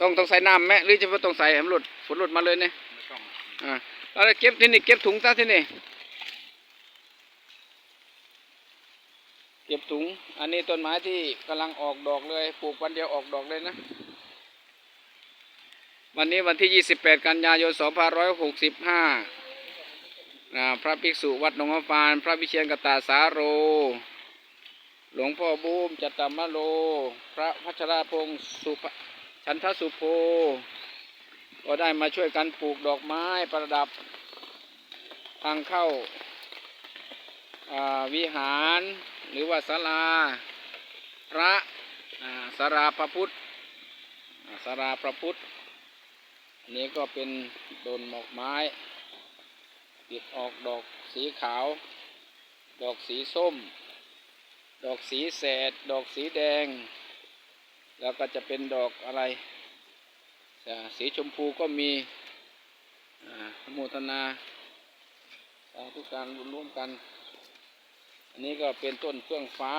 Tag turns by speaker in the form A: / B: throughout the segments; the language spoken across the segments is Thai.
A: ต้องต้องใส่น้ำไหมหรือจะว่าต้องใส่ให้มันหลุดฝนหลุดมาเลยเนี่ย
B: ไม่ต้อง
A: อ่าแล้วเก็บที่นี่เก็บถุงซะที่นี่เก็บถุง อันนี้ต้นไม้ที่กำลังออกดอกเลย ปลูกวันเดียวออกดอกเลยนะ วันนี้วันที่ 28 กันยายน 2565อ่าพระภิกษุวัดหนองมะปาน พระวิเชียนกตาสาโร หลวงพ่อบูมจัตตมโล พระพัชราพงศ์สุภ ชันทสุโภก็ได้มาช่วยกันปลูกดอกไม้ประดับ ทางเข้าาวิหารหรือว่าศาลา พระสาราพระพุทธสาราพระพุทธอันนี้ก็เป็นโดนหมอกไม้ติดออกดอกสีขาว ดอกสีส้ม ดอกสีแสด ดอกสีแดง แล้วก็จะเป็นดอกอะไร สีชมพูก็มีอโมทนาสาธุการร่วมกัน อันนี้ก็เป็นต้นเฟื่องฟ้า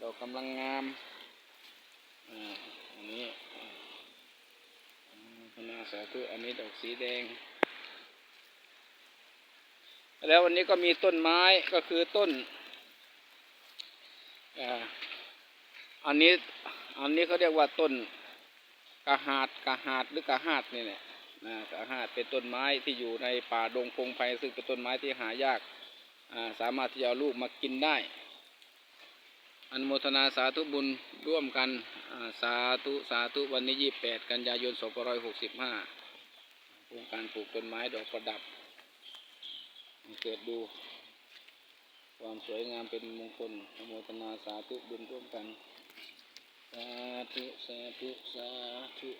A: ดอกกำลังงามอันนี้พนาสาธุอันนี้ดอกสีแดง แล้ววันนี้ก็มีต้นไม้ก็คือต้นเอ่ออันนี้ อันนี้เขาเรียกว่าต้นกระหาดกระหาดหรือกระหาดนี่แหละนะกระหาดเป็นต้นไม้ที่อยู่ในป่าดงพงไพรซึ่งเป็นต้นไม้ที่หายากาสามารถที่จะเอาลูกมากินได้อันโมทนาสาธุบุญร่วมกันาสาธุสาธุวันนี้ยี่แปดกันยายนสองพันร้อยหกสิบห้าโครงการปลูกต้นไม้ดอกประดับเกิดดู ความสวยงามเป็นมงคลอนุโมทนาสาธุบุญร่วมกัน สาธุ สาธุ สาธุ